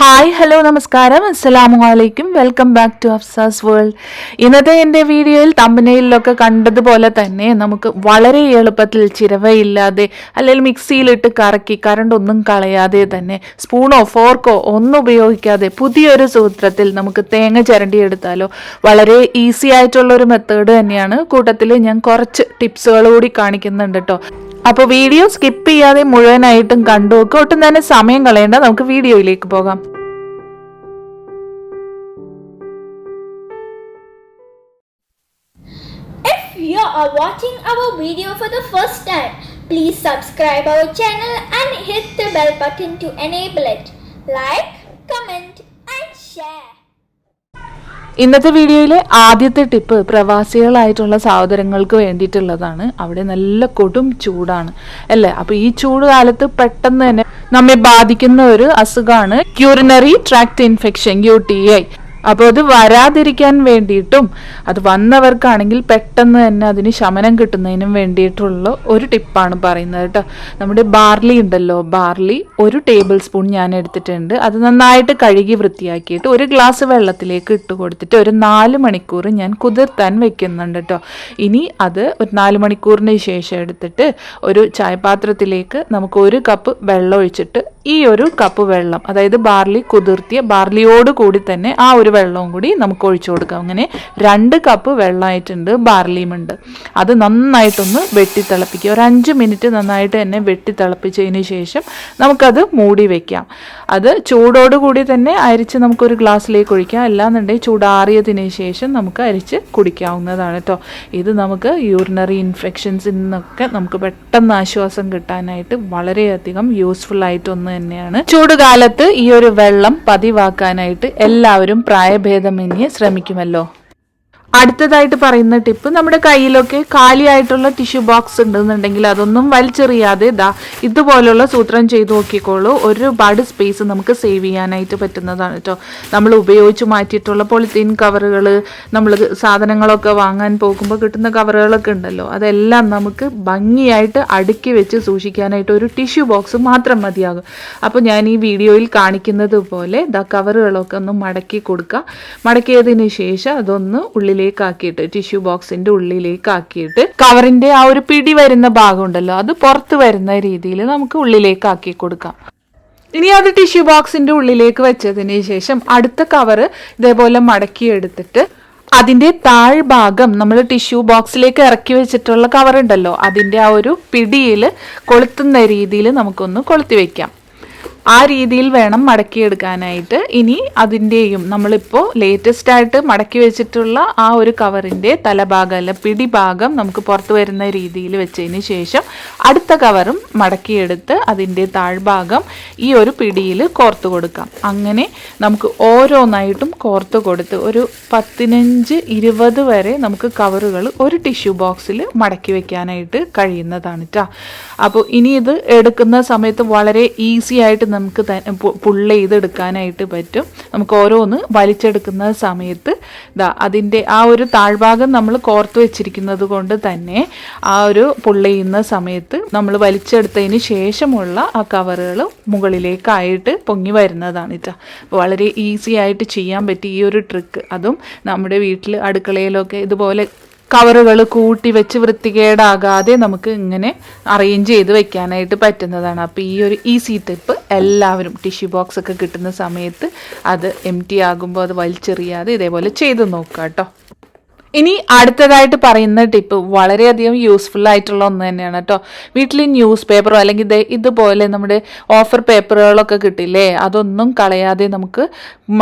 Hi hello നമസ്കാരം. അസ്സലാമു അലൈക്കും. Welcome back to Afsa's world ഇന്നത്തെ എന്റെ വീഡിയോയിൽ തമ്പനയിലൊക്കെ കണ്ടതുപോലെ തന്നെ നമുക്ക് വളരെ എളുപ്പത്തിൽ ചിരവയില്ലാതെ അല്ലെങ്കിൽ മിക്സിയിലിട്ട് കറക്കി കറണ്ട് ഒന്നും കളയാതെ തന്നെ സ്പൂണോ ഫോർക്കോ ഒന്നും ഉപയോഗിക്കാതെ പുതിയൊരു സൂത്രത്തിൽ നമുക്ക് തേങ്ങ ചിരണ്ടിയെടുത്താലോ വളരെ ഈസി ആയിട്ടുള്ളൊരു മെത്തേഡ് തന്നെയാണ്. കൂട്ടത്തിൽ ഞാൻ കുറച്ച് ടിപ്സുകൾ കൂടി കാണിക്കുന്നുണ്ട് കേട്ടോ അപ്പോൾ വീഡിയോ സ്കിപ്പ് ചെയ്യാതെ മുഴുവനായിട്ടും കണ്ടു നോക്കുക ഒട്ടും തന്നെ സമയം കളയേണ്ട നമുക്ക് വീഡിയോയിലേക്ക് പോകാം If you are watching our video for the first time, please subscribe our channel and hit the bell button to enable it. Like, comment and share. ഇന്നത്തെ വീഡിയോയിലെ ആദ്യത്തെ ടിപ്പ് പ്രവാസികളായിട്ടുള്ള സഹോദരങ്ങൾക്ക് വേണ്ടിയിട്ടുള്ളതാണ്. അവിടെ നല്ല കൊടും ചൂടാണ് അല്ലേ? അപ്പോൾ ഈ ചൂട് കാലത്ത് പെട്ടെന്ന് തന്നെ നമ്മെ ബാധിക്കുന്ന ഒരു അസുഖമാണ് urinary tract infection U T I അപ്പോൾ അത് വരാതിരിക്കാൻ വേണ്ടിയിട്ടും അത് വന്നവർക്കാണെങ്കിൽ പെട്ടെന്ന് തന്നെ അതിന് ശമനം കിട്ടുന്നതിനും വേണ്ടിയിട്ടുള്ള ഒരു ടിപ്പാണ് പറയുന്നത് കേട്ടോ. നമ്മുടെ ബാർലി ഉണ്ടല്ലോ ബാർലി ഒരു ടേബിൾ സ്പൂൺ ഞാൻ എടുത്തിട്ടുണ്ട്. അത് നന്നായിട്ട് കഴുകി വൃത്തിയാക്കിയിട്ട് ഒരു ഗ്ലാസ് വെള്ളത്തിലേക്ക് ഇട്ട് കൊടുത്തിട്ട് ഒരു നാല് മണിക്കൂർ ഞാൻ കുതിർത്താൻ വെക്കുന്നുണ്ട് കേട്ടോ. ഇനി അത് ഒരു നാല് മണിക്കൂറിന് ശേഷം എടുത്തിട്ട് ഒരു ചായപാത്രത്തിലേക്ക് നമുക്ക് ഒരു കപ്പ് വെള്ളം ഒഴിച്ചിട്ട് ഈ ഒരു കപ്പ് വെള്ളം അതായത് ബാർലി കുതിർത്തിയ ബാർലിയോട് കൂടി തന്നെ ആ ഒരു വെള്ളവും കൂടി നമുക്ക് ഒഴിച്ചു കൊടുക്കാം. അങ്ങനെ രണ്ട് കപ്പ് വെള്ളമായിട്ടുണ്ട് ബാർലിയും ഉണ്ട്. അത് നന്നായിട്ടൊന്ന് വെട്ടി തിളപ്പിക്കുക ഒരു അഞ്ച് മിനിറ്റ് നന്നായിട്ട് തന്നെ വെട്ടി തിളപ്പിച്ചതിന് ശേഷം നമുക്കത് മൂടി വെക്കാം. അത് ചൂടോടുകൂടി തന്നെ അരിച്ച് നമുക്കൊരു ഗ്ലാസ്സിലേക്ക് ഒഴിക്കാം. അല്ലാന്നുണ്ടെങ്കിൽ ചൂടാറിയതിന് ശേഷം നമുക്ക് അരിച്ച് കുടിക്കാവുന്നതാണ് കേട്ടോ ഇത് നമുക്ക് യൂറിനറി ഇൻഫെക്ഷൻസിൽ നിന്നൊക്കെ നമുക്ക് പെട്ടെന്ന് ആശ്വാസം കിട്ടാനായിട്ട് വളരെയധികം യൂസ്ഫുൾ ആയിട്ട് ഒന്ന് തന്നെയാണ്. ചൂടുകാലത്ത് ഈ ഒരു വെള്ളം പതിവാക്കാനായിട്ട് എല്ലാവരും പ്രായഭേദമന്യേ ശ്രമിക്കുമല്ലോ. അടുത്തതായിട്ട് പറയുന്ന ടിപ്പ് നമ്മുടെ കയ്യിലൊക്കെ കാലിയായിട്ടുള്ള ടിഷ്യൂ ബോക്സ് ഉണ്ടെന്നുണ്ടെങ്കിൽ അതൊന്നും വലിച്ചെറിയാതെ ഇതാ ഇതുപോലുള്ള സൂത്രം ചെയ്തു നോക്കിക്കോളൂ. ഒരുപാട് സ്പേസ് നമുക്ക് സേവ് ചെയ്യാനായിട്ട് പറ്റുന്നതാണ് കേട്ടോ നമ്മൾ ഉപയോഗിച്ച് മാറ്റിയിട്ടുള്ള പോളിത്തീൻ കവറുകൾ നമ്മൾ സാധനങ്ങളൊക്കെ വാങ്ങാൻ പോകുമ്പോൾ കിട്ടുന്ന കവറുകളൊക്കെ ഉണ്ടല്ലോ. അതെല്ലാം നമുക്ക് ഭംഗിയായിട്ട് അടുക്കി വെച്ച് സൂക്ഷിക്കാനായിട്ട് ഒരു ടിഷ്യൂ ബോക്സ് മാത്രം മതിയാകും. അപ്പോൾ ഞാൻ ഈ വീഡിയോയിൽ കാണിക്കുന്നത് പോലെ ഇതാ കവറുകളൊക്കെ ഒന്ന് മടക്കി കൊടുക്കുക മടക്കിയതിന് ശേഷം അതൊന്ന് ഉള്ളിലേക്ക് ആക്കിയിട്ട് ടിഷ്യൂ ബോക്സിന്റെ ഉള്ളിലേക്കാക്കിയിട്ട് കവറിന്റെ ആ ഒരു പിടി വരുന്ന ഭാഗം ഉണ്ടല്ലോ അത് പുറത്ത് വരുന്ന രീതിയിൽ നമുക്ക് ഉള്ളിലേക്കാക്കി കൊടുക്കാം. ഇനി അത് ടിഷ്യൂ ബോക്സിന്റെ ഉള്ളിലേക്ക് വെച്ചതിന് ശേഷം അടുത്ത കവർ ഇതേപോലെ മടക്കി എടുത്തിട്ട് അതിന്റെ താഴ്ഭാഗം നമ്മൾ ടിഷ്യൂ ബോക്സിലേക്ക് ഇറക്കി വെച്ചിട്ടുള്ള കവറുണ്ടല്ലോ അതിന്റെ ആ ഒരു പിടിയിൽ കൊളുത്തുന്ന രീതിയിൽ നമുക്കൊന്ന് കൊളുത്തി വെക്കാം. ആ രീതിയിൽ വേണം മടക്കിയെടുക്കാനായിട്ട്. ഇനി അതിന്റെയും നമ്മളിപ്പോൾ ലേറ്റസ്റ്റ് ആയിട്ട് മടക്കി വെച്ചിട്ടുള്ള ആ ഒരു കവറിന്റെ തലഭാഗം അല്ല പിടിഭാഗം നമുക്ക് പുറത്ത് വരുന്ന രീതിയിൽ വെച്ചതിന് ശേഷം അടുത്ത കവറും മടക്കിയെടുത്ത് അതിന്റെ താഴ്ഭാഗം ഈ ഒരു പിടിയിൽ കോർത്ത് കൊടുക്കാം. അങ്ങനെ നമുക്ക് ഓരോന്നായിട്ടും കോർത്ത് കൊടുത്ത് ഒരു പത്തിനഞ്ച് ഇരുപത് വരെ നമുക്ക് കവറുകൾ ഒരു ടിഷ്യൂ ബോക്സിൽ മടക്കി വെക്കാനായിട്ട് കഴിയുന്നതാണ് കേട്ടോ അപ്പോൾ ഇനി ഇത് എടുക്കുന്ന സമയത്ത് വളരെ ഈസി ആയിട്ട് നമുക്ക് പുള്ള ചെയ്തെടുക്കാനായിട്ട് പറ്റും. നമുക്ക് ഓരോന്ന് വലിച്ചെടുക്കുന്ന സമയത്ത് ഇതാ അതിന്റെ ആ ഒരു താഴ്ഭാഗം നമ്മൾ കോർത്ത് വെച്ചിരിക്കുന്നത് കൊണ്ട് തന്നെ ആ ഒരു പുള്ള ചെയ്യുന്ന സമയത്ത് നമ്മൾ വലിച്ചെടുത്തതിന് ശേഷമുള്ള ആ കവറുകൾ മുകളിലേക്കായിട്ട് പൊങ്ങി വരുന്നതാണ് കേട്ടോ. വളരെ ഈസി ആയിട്ട് ചെയ്യാൻ പറ്റിയ ഈ ഒരു ട്രിക്ക്. അതും നമ്മുടെ വീട്ടിൽ അടുക്കളയിലൊക്കെ ഇതുപോലെ കവറുകൾ കൂട്ടി വെച്ച് വൃത്തികേടാകാതെ നമുക്ക് ഇങ്ങനെ അറേഞ്ച് ചെയ്ത് വെക്കാനായിട്ട് പറ്റുന്നതാണ്. അപ്പോൾ ഈ ഒരു ഈസി ടിപ്പ് എല്ലാവരും ടിഷ്യൂ ബോക്സ് ഒക്കെ കിട്ടുന്ന സമയത്ത് അത് എം ടി ആകുമ്പോൾ അത് വലിച്ചെറിയാതെ ഇതേപോലെ ചെയ്ത് നോക്കുക കേട്ടോ ഇനി അടുത്തതായിട്ട് പറയുന്ന ടിപ്പ് വളരെയധികം യൂസ്ഫുൾ ആയിട്ടുള്ള ഒന്ന് തന്നെയാണ് കേട്ടോ വീട്ടിൽ ന്യൂസ് പേപ്പറോ അല്ലെങ്കിൽ ഇത് ഇതുപോലെ നമ്മുടെ ഓഫർ പേപ്പറുകളൊക്കെ കിട്ടില്ലേ? അതൊന്നും കളയാതെ നമുക്ക്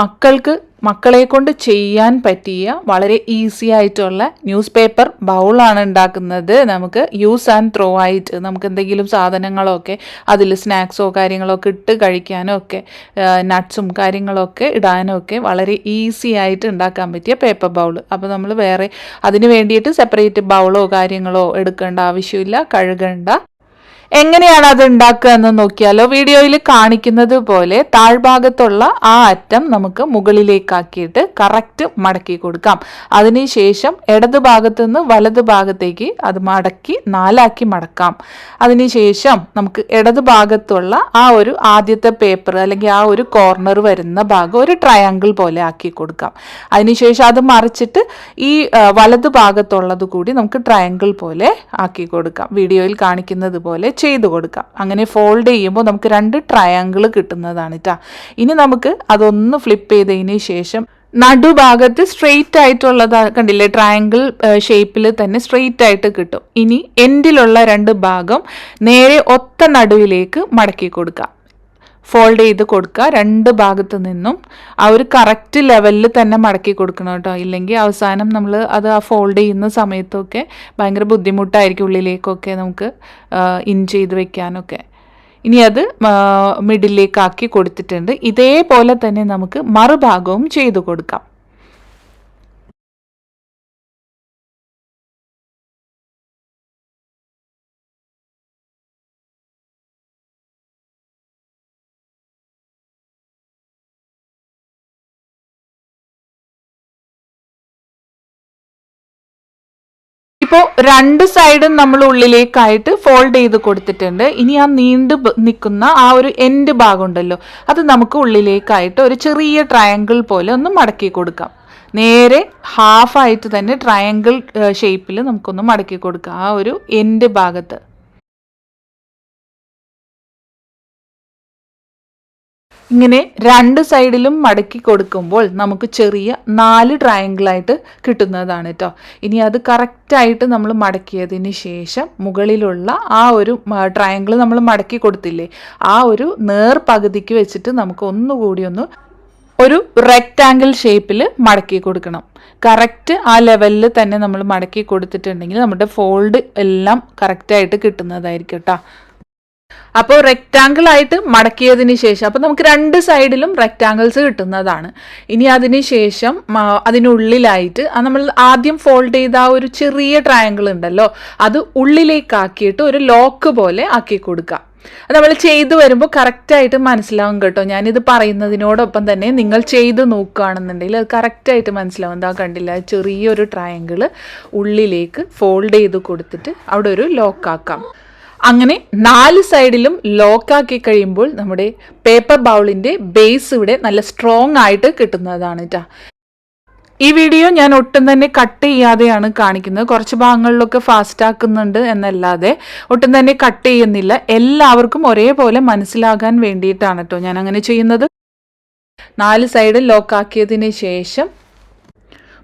മക്കൾക്ക് മക്കളെ കൊണ്ട് ചെയ്യാൻ പറ്റിയ വളരെ ഈസി ആയിട്ടുള്ള ന്യൂസ് പേപ്പർ ബൗളാണ് ഉണ്ടാക്കുന്നത്. നമുക്ക് യൂസ് ആൻഡ് ത്രോ ആയിട്ട് നമുക്ക് എന്തെങ്കിലും സാധനങ്ങളോ ഒക്കെ അതിൽ സ്നാക്സോ കാര്യങ്ങളോ ഒക്കെ ഇട്ട് കഴിക്കാനോ ഒക്കെ നട്ട്സും കാര്യങ്ങളൊക്കെ ഇടാനോ ഒക്കെ വളരെ ഈസി ആയിട്ട് ഉണ്ടാക്കാൻ പറ്റിയ പേപ്പർ ബൗൾ അപ്പോൾ നമ്മൾ വേറെ അതിന് വേണ്ടിയിട്ട് സെപ്പറേറ്റ് ബൗളോ കാര്യങ്ങളോ എടുക്കേണ്ട ആവശ്യമില്ല കഴുകണ്ട. എങ്ങനെയാണ് അത് ഉണ്ടാക്കുക എന്ന് നോക്കിയാലോ? വീഡിയോയിൽ കാണിക്കുന്നത് പോലെ താഴ്ഭാഗത്തുള്ള ആ അറ്റം നമുക്ക് മുകളിലേക്കാക്കിയിട്ട് കറക്റ്റ് മടക്കി കൊടുക്കാം. അതിനുശേഷം ഇടത് ഭാഗത്തു നിന്ന് വലത് ഭാഗത്തേക്ക് അത് മടക്കി നാലാക്കി മടക്കാം. അതിനുശേഷം നമുക്ക് ഇടത് ഭാഗത്തുള്ള ആ ഒരു ആദ്യത്തെ പേപ്പർ അല്ലെങ്കിൽ ആ ഒരു കോർണർ വരുന്ന ഭാഗം ഒരു ട്രയാങ്കിൾ പോലെ ആക്കി കൊടുക്കാം. അതിനുശേഷം അത് മറിച്ചിട്ട് ഈ വലത് ഭാഗത്തുള്ളത് കൂടി നമുക്ക് ട്രയാങ്കിൾ പോലെ ആക്കി കൊടുക്കാം. വീഡിയോയിൽ കാണിക്കുന്നത് പോലെ ചെയ്തു കൊടുക്കാം അങ്ങനെ ഫോൾഡ് ചെയ്യുമ്പോൾ നമുക്ക് രണ്ട് ട്രയാങ്കിൾ കിട്ടുന്നതാണ് കേട്ടോ ഇനി നമുക്ക് അതൊന്ന് ഫ്ലിപ്പ് ചെയ്തതിന് ശേഷം നടുഭാഗത്ത് സ്ട്രെയിറ്റ് ആയിട്ടുള്ളത് കണ്ടില്ലേ? ട്രയാങ്കിൾ ഷേപ്പിൽ തന്നെ സ്ട്രെയിറ്റ് ആയിട്ട് കിട്ടും. ഇനി എൻഡിലുള്ള രണ്ട് ഭാഗം നേരെ ഒത്ത നടുവിലേക്ക് മടക്കി കൊടുക്കാം ഫോൾഡ് ചെയ്ത് കൊടുക്കുക. രണ്ട് ഭാഗത്ത് നിന്നും ആ ഒരു കറക്റ്റ് ലെവലിൽ തന്നെ മടക്കി കൊടുക്കണം കേട്ടോ. ഇല്ലെങ്കിൽ അവസാനം നമ്മൾ അത് ആ ഫോൾഡ് ചെയ്യുന്ന സമയത്തൊക്കെ ഭയങ്കര ബുദ്ധിമുട്ടായിരിക്കും ഉള്ളിലേക്കൊക്കെ നമുക്ക് ഇൻ ചെയ്ത് വെക്കാനൊക്കെ. ഇനി അത് മിഡിലേക്കാക്കി കൊടുത്തിട്ടുണ്ട്. ഇതേപോലെ തന്നെ നമുക്ക് മറുഭാഗവും ചെയ്തു കൊടുക്കാം. ഇപ്പോൾ രണ്ട് സൈഡും നമ്മൾ ഉള്ളിലേക്കായിട്ട് ഫോൾഡ് ചെയ്ത് കൊടുത്തിട്ടുണ്ട്. ഇനി ആ നീണ്ട് നിൽക്കുന്ന ആ ഒരു എൻഡ് ഭാഗം ഉണ്ടല്ലോ അത് നമുക്ക് ഉള്ളിലേക്കായിട്ട് ഒരു ചെറിയ ട്രയാങ്കിൾ പോലെ ഒന്ന് മടക്കി കൊടുക്കാം. നേരെ ഹാഫായിട്ട് തന്നെ ട്രയാങ്കിൾ ഷേപ്പിൽ നമുക്കൊന്ന് മടക്കി കൊടുക്കാം. ആ ഒരു എൻഡ് ഭാഗത്ത്. ഇങ്ങനെ രണ്ട് സൈഡിലും മടക്കി കൊടുക്കുമ്പോൾ നമുക്ക് ചെറിയ നാല് ട്രയാങ്കിളായിട്ട് കിട്ടുന്നതാണ് കേട്ടോ ഇനി അത് കറക്റ്റായിട്ട് നമ്മൾ മടക്കിയതിന് ശേഷം മുകളിലുള്ള ആ ഒരു ട്രയാങ്കിൾ നമ്മൾ മടക്കി കൊടുത്തില്ലേ ആ ഒരു നേർ പകുതിക്ക് വെച്ചിട്ട് നമുക്ക് ഒന്നുകൂടി ഒന്ന് ഒരു റെക്റ്റാങ്കിൾ ഷേപ്പിൽ മടക്കി കൊടുക്കണം. കറക്റ്റ് ആ ലെവലിൽ തന്നെ നമ്മൾ മടക്കി കൊടുത്തിട്ടുണ്ടെങ്കിൽ നമ്മുടെ ഫോൾഡ് എല്ലാം കറക്റ്റായിട്ട് കിട്ടുന്നതായിരിക്കും കേട്ടോ അപ്പോൾ റെക്റ്റാങ്കിൾ ആയിട്ട് മടക്കിയതിന് ശേഷം അപ്പോൾ നമുക്ക് രണ്ട് സൈഡിലും റെക്റ്റാങ്കിൾസ് കിട്ടുന്നതാണ്. ഇനി അതിന് ശേഷം അതിനുള്ളിലായിട്ട് നമ്മൾ ആദ്യം ഫോൾഡ് ചെയ്ത ആ ഒരു ചെറിയ ട്രയാങ്കിൾ ഉണ്ടല്ലോ അത് ഉള്ളിലേക്കാക്കിയിട്ട് ഒരു ലോക്ക് പോലെ ആക്കി കൊടുക്കുക. നമ്മൾ ചെയ്തു വരുമ്പോൾ കറക്റ്റായിട്ട് മനസ്സിലാവും കേട്ടോ. ഞാനിത് പറയുന്നതിനോടൊപ്പം തന്നെ നിങ്ങൾ ചെയ്ത് നോക്കുകയാണെന്നുണ്ടെങ്കിൽ അത് കറക്റ്റായിട്ട് മനസ്സിലാവും. എന്താ കണ്ടില്ല ചെറിയൊരു ട്രയാങ്കിൾ ഉള്ളിലേക്ക് ഫോൾഡ് ചെയ്ത് കൊടുത്തിട്ട് അവിടെ ഒരു ലോക്കാക്കാം അങ്ങനെ നാല് സൈഡിലും ലോക്കാക്കി കഴിയുമ്പോൾ നമ്മുടെ പേപ്പർ ബൗളിന്റെ ബേസ് ഇവിടെ നല്ല സ്ട്രോങ് ആയിട്ട് കിട്ടുന്നതാണ് കേട്ടോ ഈ വീഡിയോ ഞാൻ ഒട്ടും തന്നെ കട്ട് ചെയ്യാതെയാണ് കാണിക്കുന്നത്. കുറച്ച് ഭാഗങ്ങളിലൊക്കെ ഫാസ്റ്റ് ആക്കുന്നുണ്ട് എന്നല്ലാതെ ഒട്ടും തന്നെ കട്ട് ചെയ്യുന്നില്ല. എല്ലാവർക്കും ഒരേപോലെ മനസ്സിലാകാൻ വേണ്ടിയിട്ടാണ് കേട്ടോ ഞാൻ അങ്ങനെ ചെയ്യുന്നത്. നാല് സൈഡ് ലോക്കാക്കിയതിന് ശേഷം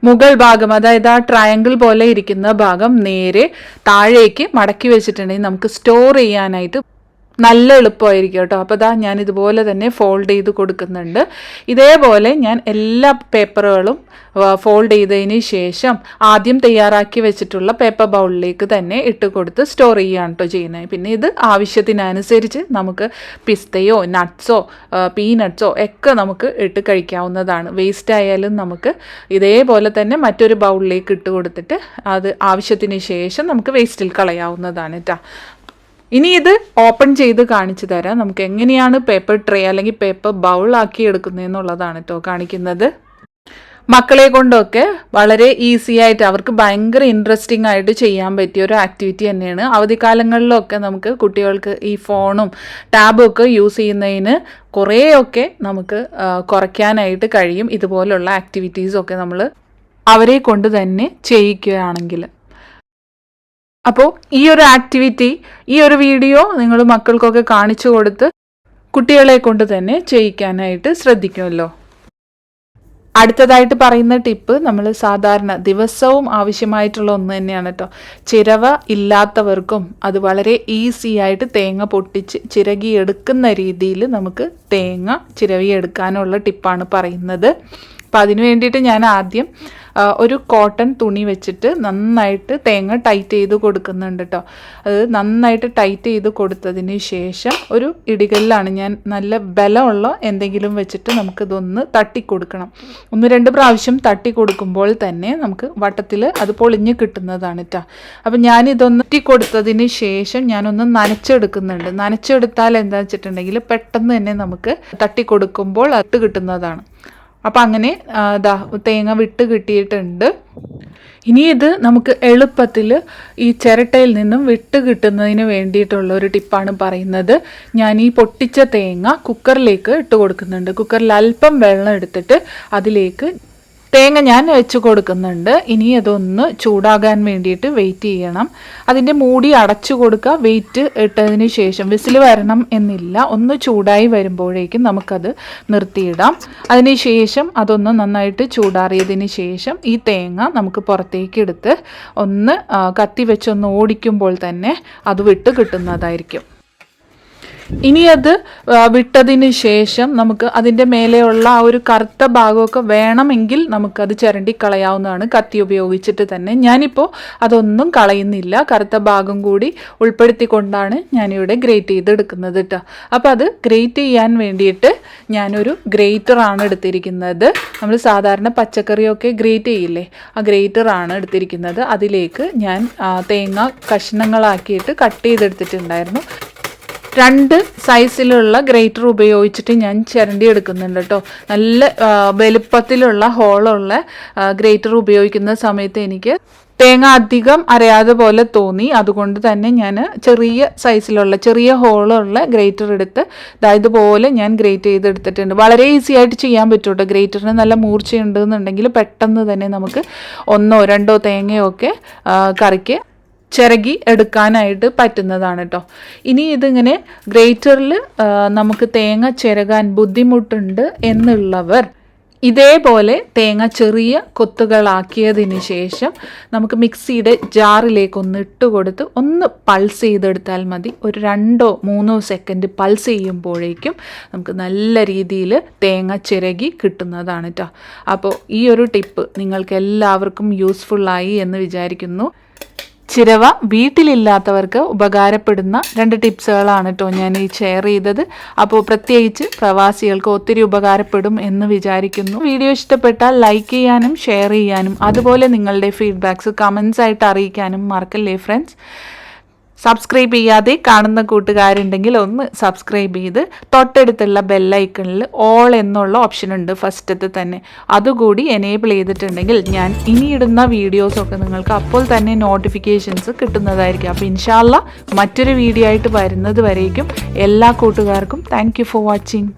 മുകൾ ഭാഗം അതായത് ആ ട്രയാങ്കിൾ പോലെ ഇരിക്കുന്ന ഭാഗം നേരെ താഴേക്ക് മടക്കി വെച്ചിട്ടുണ്ടെങ്കിൽ നമുക്ക് സ്റ്റോർ ചെയ്യാനായിട്ട് നല്ല എളുപ്പമായിരിക്കും കേട്ടോ. അപ്പോൾ ഇതാ ഞാൻ ഇതുപോലെ തന്നെ ഫോൾഡ് ചെയ്ത് കൊടുക്കുന്നുണ്ട്. ഇതേപോലെ ഞാൻ എല്ലാ പേപ്പറുകളും ഫോൾഡ് ചെയ്തതിന് ശേഷം ആദ്യം തയ്യാറാക്കി വെച്ചിട്ടുള്ള പേപ്പർ ബൗളിലേക്ക് തന്നെ ഇട്ട് കൊടുത്ത് സ്റ്റോർ ചെയ്യുകയാണ് കേട്ടോ ചെയ്യുന്നത്. പിന്നെ ഇത് ആവശ്യത്തിനനുസരിച്ച് നമുക്ക് പിസ്തയോ നട്ട്സോ പീനട്ട്സോ ഒക്കെ നമുക്ക് ഇട്ട് കഴിക്കാവുന്നതാണ്. വേസ്റ്റ് ആയാലും നമുക്ക് ഇതേപോലെ തന്നെ മറ്റൊരു ബൗളിലേക്ക് ഇട്ട് കൊടുത്തിട്ട് അത് ആവശ്യത്തിന് ശേഷം നമുക്ക് വേസ്റ്റിൽ കളയാവുന്നതാണ് കേട്ടോ ഇനി ഇത് ഓപ്പൺ ചെയ്ത് കാണിച്ചു തരാം. നമുക്ക് എങ്ങനെയാണ് പേപ്പർ ട്രേ അല്ലെങ്കിൽ പേപ്പർ ബൗൾ ആക്കി എടുക്കുന്നതെന്നുള്ളതാണ് കേട്ടോ കാണിക്കുന്നത്. മക്കളെ കൊണ്ടൊക്കെ വളരെ ഈസി ആയിട്ട് അവർക്ക് ഭയങ്കര ഇൻട്രസ്റ്റിംഗ് ആയിട്ട് ചെയ്യാൻ പറ്റിയ ഒരു ആക്ടിവിറ്റി തന്നെയാണ്. അവധിക്കാലങ്ങളിലൊക്കെ നമുക്ക് കുട്ടികൾക്ക് ഈ ഫോണും ടാബും ഒക്കെ യൂസ് ചെയ്യുന്നതിന് കുറേയൊക്കെ നമുക്ക് കുറയ്ക്കാനായിട്ട് കഴിയും. ഇതുപോലുള്ള ആക്ടിവിറ്റീസൊക്കെ നമ്മൾ അവരെ കൊണ്ട് തന്നെ ചെയ്യിക്കുകയാണെങ്കിൽ. അപ്പോൾ ഈ ഒരു ആക്ടിവിറ്റി ഈ ഒരു വീഡിയോ നിങ്ങൾ മക്കൾക്കൊക്കെ കാണിച്ചു കൊടുത്ത് കുട്ടികളെ കൊണ്ട് തന്നെ ചെയ്യിക്കാനായിട്ട് ശ്രദ്ധിക്കുമല്ലോ. അടുത്തതായിട്ട് പറയുന്ന ടിപ്പ് നമ്മൾ സാധാരണ ദിവസവും ആവശ്യമായിട്ടുള്ള ഒന്ന് തന്നെയാണ് കേട്ടോ. ചിരവ ഇല്ലാത്തവർക്കും അത് വളരെ ഈസി ആയിട്ട് തേങ്ങ പൊട്ടിച്ച് ചിരകിയെടുക്കുന്ന രീതിയിൽ നമുക്ക് തേങ്ങ ചിരവിയെടുക്കാനുള്ള ടിപ്പാണ് പറയുന്നത്. അപ്പം അതിനു വേണ്ടിയിട്ട് ഞാൻ ആദ്യം ഒരു കോട്ടൺ തുണി വെച്ചിട്ട് നന്നായിട്ട് തേങ്ങ ടൈറ്റ് ചെയ്ത് കൊടുക്കുന്നുണ്ട് കേട്ടോ അത് നന്നായിട്ട് ടൈറ്റ് ചെയ്ത് കൊടുത്തതിന് ശേഷം ഒരു ഇടികല്ലാണ് ഞാൻ നല്ല ബലമുള്ള എന്തെങ്കിലും വെച്ചിട്ട് നമുക്കിതൊന്ന് തട്ടി കൊടുക്കണം ഒന്ന് രണ്ട് പ്രാവശ്യം തട്ടി കൊടുക്കുമ്പോൾ തന്നെ നമുക്ക് വട്ടത്തിൽ അത് പൊളിഞ്ഞ് കിട്ടുന്നതാണ് കേട്ടോ അപ്പം ഞാനിതൊന്ന് കൊടുത്തതിന് ശേഷം ഞാനൊന്ന് നനച്ചെടുക്കുന്നുണ്ട്. നനച്ചെടുത്താൽ എന്താ വെച്ചിട്ടുണ്ടെങ്കിൽ പെട്ടെന്ന് തന്നെ നമുക്ക് തട്ടി കൊടുക്കുമ്പോൾ അത് കിട്ടുന്നതാണ്. അപ്പം അങ്ങനെ ദാ തേങ്ങ വിട്ട് കിട്ടിയിട്ടുണ്ട്. ഇനി ഇത് നമുക്ക് എളുപ്പത്തിൽ ഈ ചിരട്ടയിൽ നിന്നും വിട്ട് കിട്ടുന്നതിന് വേണ്ടിയിട്ടുള്ള ഒരു ടിപ്പാണ് പറയുന്നത്. ഞാൻ ഈ പൊട്ടിച്ച തേങ്ങ കുക്കറിലേക്ക് ഇട്ട് കൊടുക്കുന്നുണ്ട്. കുക്കറിൽ അല്പം വെള്ളം എടുത്തിട്ട് അതിലേക്ക് തേങ്ങ ഞാൻ വെച്ച് കൊടുക്കുന്നുണ്ട്. ഇനി അതൊന്ന് ചൂടാകാൻ വേണ്ടിയിട്ട് വെയിറ്റ് ചെയ്യണം. അതിന്റെ മൂടി അടച്ചു കൊടുക്കുക. വെയിറ്റ് ഇട്ടതിന് ശേഷം വിസിൽ വരണം എന്നില്ല. ഒന്ന് ചൂടായി വരുമ്പോഴേക്കും നമുക്കത് നിർത്തിയിടാം. അതിന് ശേഷം അതൊന്ന് നന്നായിട്ട് ചൂടാറിയതിന് ശേഷം ഈ തേങ്ങ നമുക്ക് പുറത്തേക്ക് എടുത്ത് ഒന്ന് കത്തി വെച്ചൊന്ന് ഓടിക്കുമ്പോൾ തന്നെ അത് വിട്ട് കിട്ടുന്നതായിരിക്കും. ഇനി അത് വിട്ടതിന് ശേഷം നമുക്ക് അതിന്റെ മേലെയുള്ള ആ ഒരു കറുത്ത ഭാഗമൊക്കെ വേണമെങ്കിൽ നമുക്കത് ചിരണ്ടി കളയാവുന്നതാണ് കത്തി ഉപയോഗിച്ചിട്ട് തന്നെ. ഞാനിപ്പോൾ അതൊന്നും കളയുന്നില്ല. കറുത്ത ഭാഗം കൂടി ഉൾപ്പെടുത്തിക്കൊണ്ടാണ് ഞാനിവിടെ ഗ്രേറ്റ് ചെയ്തെടുക്കുന്നത് കേട്ടോ അപ്പോൾ അത് ഗ്രേറ്റ് ചെയ്യാൻ വേണ്ടിയിട്ട് ഞാനൊരു ഗ്രേറ്ററാണ് എടുത്തിരിക്കുന്നത്. നമ്മൾ സാധാരണ പച്ചക്കറിയൊക്കെ ഗ്രേറ്റ് ചെയ്യില്ലേ? ആ ഗ്രേറ്ററാണ് എടുത്തിരിക്കുന്നത്. അതിലേക്ക് ഞാൻ തേങ്ങ കഷ്ണങ്ങളാക്കിയിട്ട് കട്ട് ചെയ്തെടുത്തിട്ടുണ്ടായിരുന്നു. രണ്ട് സൈസിലുള്ള ഗ്രേറ്റർ ഉപയോഗിച്ചിട്ട് ഞാൻ ചിരണ്ടി എടുക്കുന്നുണ്ട് കേട്ടോ നല്ല വലുപ്പത്തിലുള്ള ഹോളുള്ള ഗ്രേറ്റർ ഉപയോഗിക്കുന്ന സമയത്ത് എനിക്ക് തേങ്ങ അധികം അരയാതെ പോലെ തോന്നി. അതുകൊണ്ട് തന്നെ ഞാൻ ചെറിയ സൈസിലുള്ള ചെറിയ ഹോളുള്ള ഗ്രേറ്റർ എടുത്ത് ഇതുപോലെ ഞാൻ ഗ്രേറ്റ് ചെയ്തെടുത്തിട്ടുണ്ട്. വളരെ ഈസി ആയിട്ട് ചെയ്യാൻ പറ്റും ഗ്രേറ്ററിന് നല്ല മൂർച്ചയുണ്ടെന്നുണ്ടെങ്കിൽ പെട്ടെന്ന് തന്നെ നമുക്ക് ഒന്നോ രണ്ടോ തേങ്ങയോ ഒക്കെ കറിക്ക് ചിരകി എടുക്കാനായിട്ട് പറ്റുന്നതാണ് കേട്ടോ ഇനി ഇതിങ്ങനെ ഗ്രേറ്ററിൽ നമുക്ക് തേങ്ങ ചിരകാൻ ബുദ്ധിമുട്ടുണ്ട് എന്നുള്ളവർ ഇതേപോലെ തേങ്ങ ചെറിയ കൊത്തുകളാക്കിയതിന് ശേഷം നമുക്ക് മിക്സിയുടെ ജാറിലേക്ക് ഒന്ന് ഇട്ട് കൊടുത്ത് ഒന്ന് പൾസ് ചെയ്തെടുത്താൽ മതി. ഒരു രണ്ടോ മൂന്നോ സെക്കൻഡ് പൾസ് ചെയ്യുമ്പോഴേക്കും നമുക്ക് നല്ല രീതിയിൽ തേങ്ങ ചിരകി കിട്ടുന്നതാണ് കേട്ടോ അപ്പോൾ ഈ ഒരു ടിപ്പ് നിങ്ങൾക്ക് എല്ലാവർക്കും യൂസ്ഫുള്ളായി എന്ന് വിചാരിക്കുന്നു. ചിരവ വീട്ടിലില്ലാത്തവർക്ക് ഉപകാരപ്പെടുന്ന രണ്ട് ടിപ്സുകളാണ് കേട്ടോ ഞാൻ ഈ ഷെയർ ചെയ്തത്. അപ്പോൾ പ്രത്യേകിച്ച് പ്രവാസികൾക്ക് ഒത്തിരി ഉപകാരപ്പെടും എന്ന് വിചാരിക്കുന്നു. വീഡിയോ ഇഷ്ടപ്പെട്ടാൽ ലൈക്ക് ചെയ്യാനും ഷെയർ ചെയ്യാനും അതുപോലെ നിങ്ങളുടെ ഫീഡ്ബാക്സ് കമൻസ് ആയിട്ട് അറിയിക്കാനും മറക്കല്ലേ ഫ്രണ്ട്സ് സബ്സ്ക്രൈബ് ചെയ്യാതെ കാണുന്ന കൂട്ടുകാരുണ്ടെങ്കിൽ ഒന്ന് സബ്സ്ക്രൈബ് ചെയ്ത് തൊട്ടടുത്തുള്ള ബെല്ലൈക്കണിൽ ഓൾ എന്നുള്ള ഓപ്ഷൻ ഉണ്ട് ഫസ്റ്റത്തെ തന്നെ. അതുകൂടി എനേബിൾ ചെയ്തിട്ടുണ്ടെങ്കിൽ ഞാൻ ഇനിയിടുന്ന വീഡിയോസൊക്കെ നിങ്ങൾക്ക് അപ്പോൾ തന്നെ നോട്ടിഫിക്കേഷൻസ് കിട്ടുന്നതായിരിക്കും. അപ്പോൾ ഇൻഷാല്ല മറ്റൊരു വീഡിയോ ആയിട്ട് വരുന്നത് വരേക്കും. എല്ലാ കൂട്ടുകാർക്കും താങ്ക് ഫോർ വാച്ചിങ്